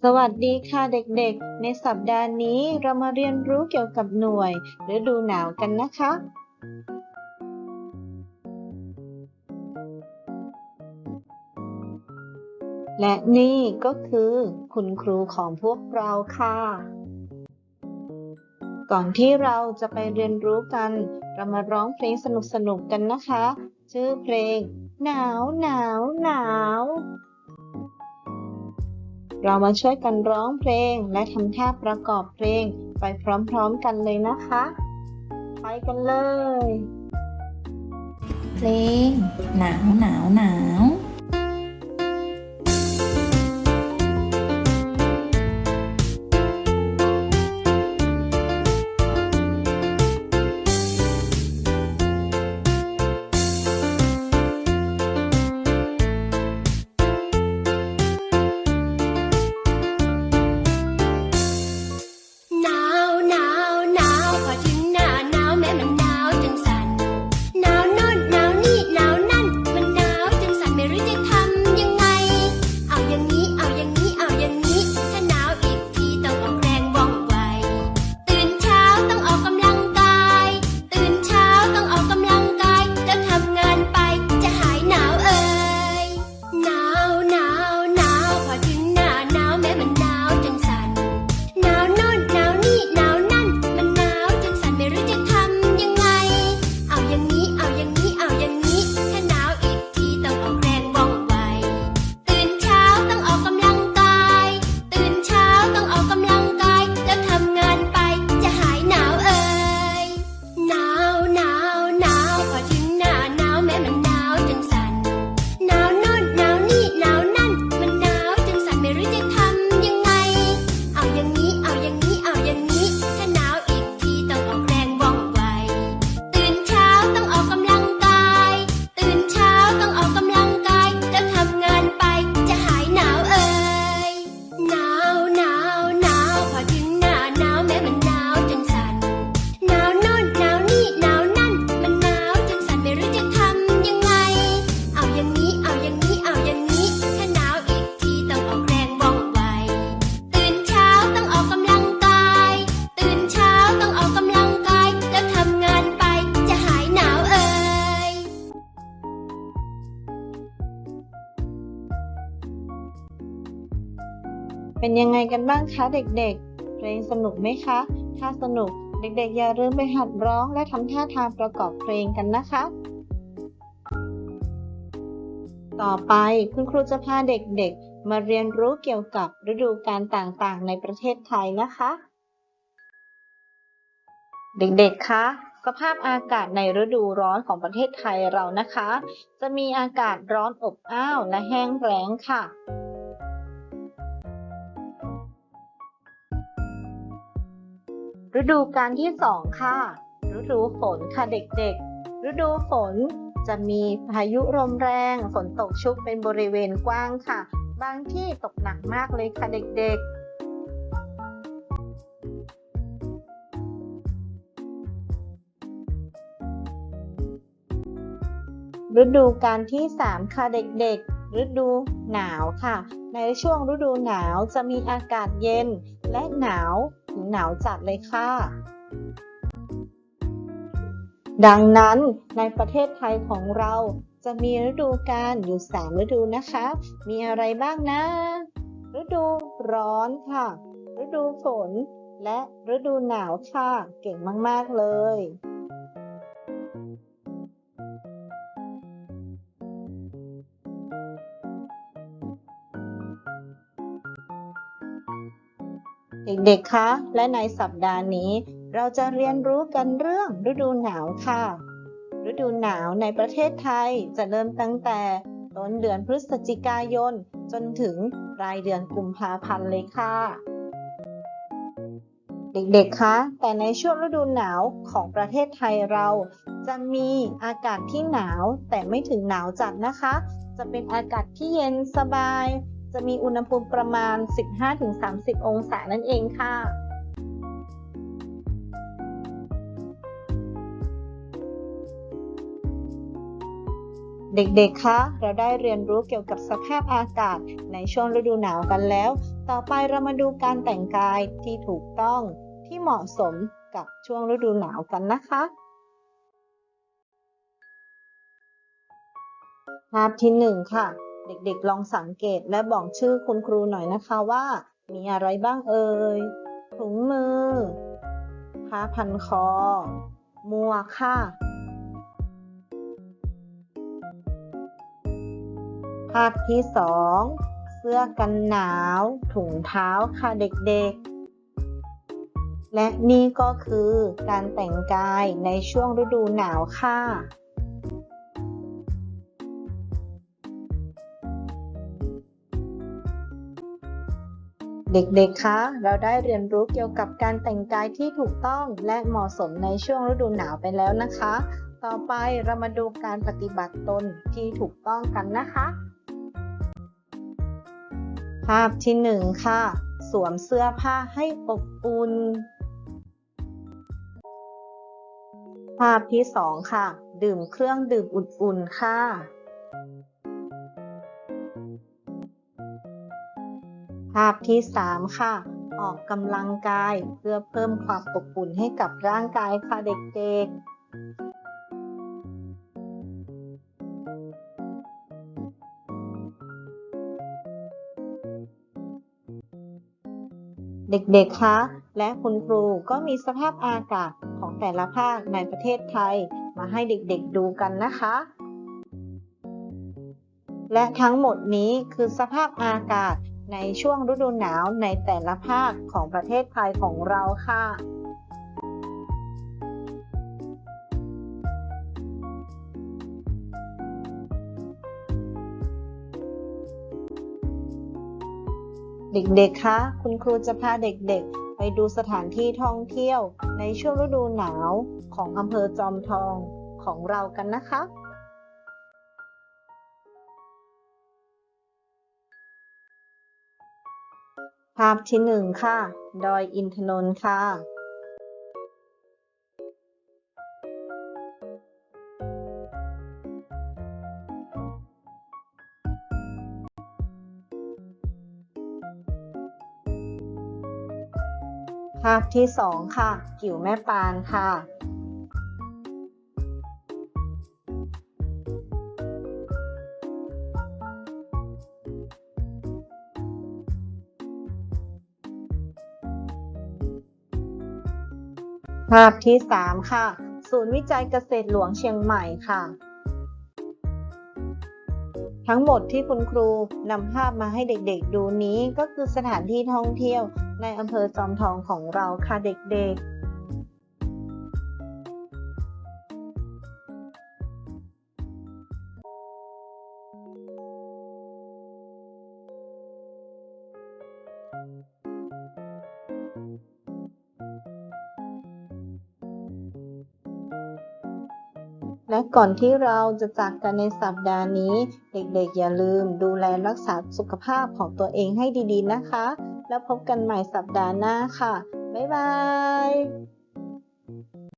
สวัสดีค่ะเด็กๆ ในสัปดาห์นี้เรามาเรียนรู้เกี่ยวกับหน่วยฤดูหนาวกันนะคะ และนี่ก็คือคุณครูของพวกเราค่ะ ก่อนที่เราจะไปเรียนรู้กัน เรามาร้องเพลงสนุกๆกันนะคะ ชื่อเพลง หนาวหนาวหนาว เรามาช่วยกันร้องเพลงและทำท่าประกอบเพลงไปพร้อมๆกันเลยนะคะ ไปกันเลย เพลง หนาวหนาวหนาว เป็นยังไงกันบ้างคะเด็กๆ เพลงสนุกไหมคะ ถ้าสนุกเด็กๆ อย่าลืมไปหัดร้องและทำท่าทางประกอบเพลงกันนะคะ ต่อไปคุณครูจะพาเด็กๆ มาเรียนรู้เกี่ยวกับฤดูกาลต่างๆ ในประเทศไทยนะคะ เด็กๆ คะสภาพอากาศในฤดูร้อนของประเทศไทยเรานะคะ จะมีอากาศร้อนอบอ้าวและแห้งแล้งค่ะ ฤดูกาลที่สองค่ะ ฤดูฝนค่ะเด็กๆ ฤดูฝนจะมีพายุลมแรง ฝนตกชุกเป็นบริเวณกว้างค่ะ บางที่ตกหนักมากเลยค่ะเด็กๆฤดูกาลที่สามค่ะเด็กๆ ฤดูหนาวค่ะ ในช่วงฤดูหนาวจะมีอากาศเย็นและหนาว หนาวจัดเลยค่ะ ดังนั้นในประเทศไทยของเราจะมีฤดูกาลอยู่ 3 ฤดูนะคะ มีอะไรบ้างนะ ฤดูร้อนค่ะ ฤดูฝน และฤดูหนาวค่ะ เก่งมาก ๆ เลย เด็กๆ คะ และในสัปดาห์นี้ เราจะเรียนรู้กันเรื่องฤดูหนาวค่ะ ฤดูหนาวในประเทศไทยจะเริ่มตั้งแต่ต้นเดือนพฤศจิกายน จนถึงปลายเดือนกุมภาพันธ์เลยค่ะ เด็กๆ คะ แต่ในช่วงฤดูหนาวของประเทศไทยเรา จะมีอากาศที่หนาวแต่ไม่ถึงหนาวจัดนะคะ จะเป็นอากาศที่เย็นสบาย จะมีอุณหภูมิประมาณ 15-30 องศานั่นเองค่ะเด็กๆ คะ เราได้เรียนรู้เกี่ยวกับสภาพอากาศในช่วงฤดูหนาวกันแล้ว ต่อไปเรามาดูการแต่งกายที่ถูกต้องที่เหมาะสมกับช่วงฤดูหนาวกันนะคะ ภาพที่ 1 ค่ะ เด็กๆ ลองสังเกตและบอกชื่อคุณครูหน่อยนะคะว่า มีอะไรบ้างเอ่ย ถุงมือ ผ้าพันคอหมวค่ะ ภาพที่สองเสื้อกันหนาว ถุงเท้าค่ะเด็กๆและนี่ก็คือการแต่งกายในช่วงฤดูหนาวค่ะ เด็กๆ คะ เราได้เรียนรู้เกี่ยวกับการแต่งกายที่ถูกต้องและเหมาะสมในช่วงฤดูหนาวไปแล้วนะคะ ต่อไปเรามาดูการปฏิบัติตนที่ถูกต้องกันนะคะ ภาพที่หนึ่งค่ะ สวมเสื้อผ้าให้อบอุ่น ภาพที่สองค่ะ ดื่มเครื่องดื่มอุ่นๆ ค่ะ ภาพที่สามค่ะ ออกกำลังกายเพื่อเพิ่มความอบอุ่นให้กับร่างกายค่ะเด็กๆเด็กๆ คะ และคุณครูก็มีสภาพอากาศของแต่ละภาคในประเทศไทย มาให้เด็กๆดูกันนะคะ และทั้งหมดนี้คือสภาพอากาศ ในช่วงฤดูหนาวในแต่ละภาคของประเทศไทยของเราค่ะเด็กๆ คะ คุณครูจะพาเด็กๆ ไปดูสถานที่ท่องเที่ยวในช่วงฤดูหนาวของอำเภอจอมทองของเรากันนะคะาพที่หนึ่งค่ะ ดอยอินทนนท์ค่ะ ภาพที่สองค่ะ กิ่วแม่ปานค่ะ ภาพที่สามค่ะ ศูนย์วิจัยเกษตรหลวงเชียงใหม่ค่ะ ทั้งหมดที่คุณครูนำภาพมาให้เด็กๆดูนี้ก็คือสถานที่ท่องเที่ยวในอำเภอจอมทองของเราค่ะเด็กๆ และก่อนที่เราจะจากกันในสัปดาห์นี้ เด็กๆอย่าลืมดูแลรักษาสุขภาพของตัวเองให้ดีๆนะคะ แล้วพบกันใหม่สัปดาห์หน้าค่ะ บ๊ายบาย